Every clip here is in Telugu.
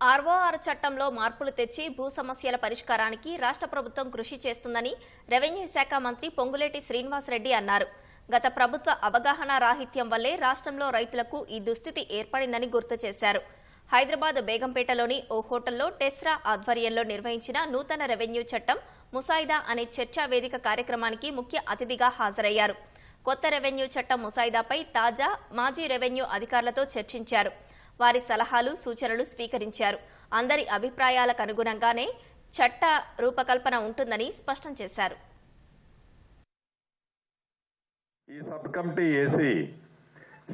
ఆర్ఓఆర్ చట్టంలో మార్పులు తెచ్చి భూ సమస్యల పరిష్కారానికి రాష్ట్ర ప్రభుత్వం కృషి చేస్తుందని రెవెన్యూ శాఖ మంత్రి పొంగులేటి శ్రీనివాసరెడ్డి అన్నారు. గత ప్రభుత్వ అవగాహన రాహిత్యం వల్లే రాష్ట్రంలో రైతులకు ఈ దుస్థితి ఏర్పడిందని గుర్తు చేశారు. హైదరాబాద్ బేగంపేటలోని ఓ హోటల్లో టెస్రా ఆధ్వర్యంలో నిర్వహించిన నూతన రెవెన్యూ చట్టం ముసాయిదా అనే చర్చా వేదిక కార్యక్రమానికి ముఖ్య అతిథిగా హాజరయ్యారు. కొత్త రెవెన్యూ చట్టం ముసాయిదాపై తాజా మాజీ రెవెన్యూ అధికారులతో చర్చించారు. వారి సలహాలు సూచనలు స్వీకరించారు. అందరి అభిప్రాయాలకు అనుగుణంగానే చట్ట రూపకల్పన ఉంటుందని స్పష్టం చేశారు. ఈ సబ్ కమిటీ వేసి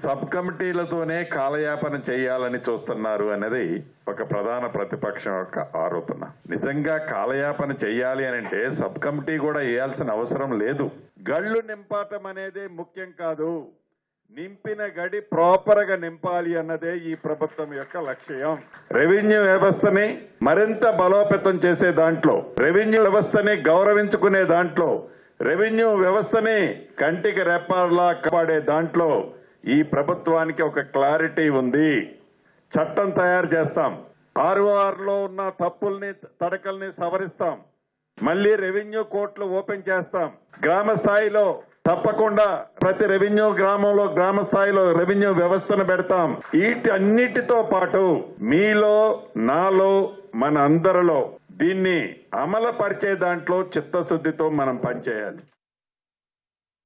సబ్ కమిటీలతోనే కాలయాపన చేయాలని చూస్తున్నారు అనేది ఒక ప్రధాన ప్రతిపక్షం యొక్క ఆరోపణ. నిజంగా కాలయాపన చేయాలి అని అంటే సబ్ కమిటీ కూడా వేయాల్సిన అవసరం లేదు. గళ్ళు నింపటం అనేది ముఖ్యం కాదు. నింపిన గడి ప్రాపర్గా నింపాలి అన్నదే ఈ ప్రభుత్వం యొక్క లక్ష్యం. రెవెన్యూ వ్యవస్థని మరింత బలోపేతం చేసే దాంట్లో రెవెన్యూ వ్యవస్థని గౌరవించుకునే దాంట్లో రెవెన్యూ వ్యవస్థని కంటికి రెప్పాలా కాపాడే దాంట్లో ఈ ప్రభుత్వానికి ఒక క్లారిటీ ఉంది. చట్టం తయారు చేస్తాం. ఆర్ఓఆర్లో ఉన్న తప్పుల్ని తడకల్ని సవరిస్తాం. మళ్ళీ రెవెన్యూ కోర్టులు ఓపెన్ చేస్తాం. గ్రామ స్థాయిలో తప్పకుండా ప్రతి రెవెన్యూ గ్రామంలో గ్రామ స్థాయిలో రెవెన్యూ వ్యవస్థను పెడతాం. వీటి అన్నిటితో పాటు మీలో నాలో మన అందరిలో దీన్ని అమలుపరిచే దాంట్లో చిత్తశుద్ధితో మనం పనిచేయాలి.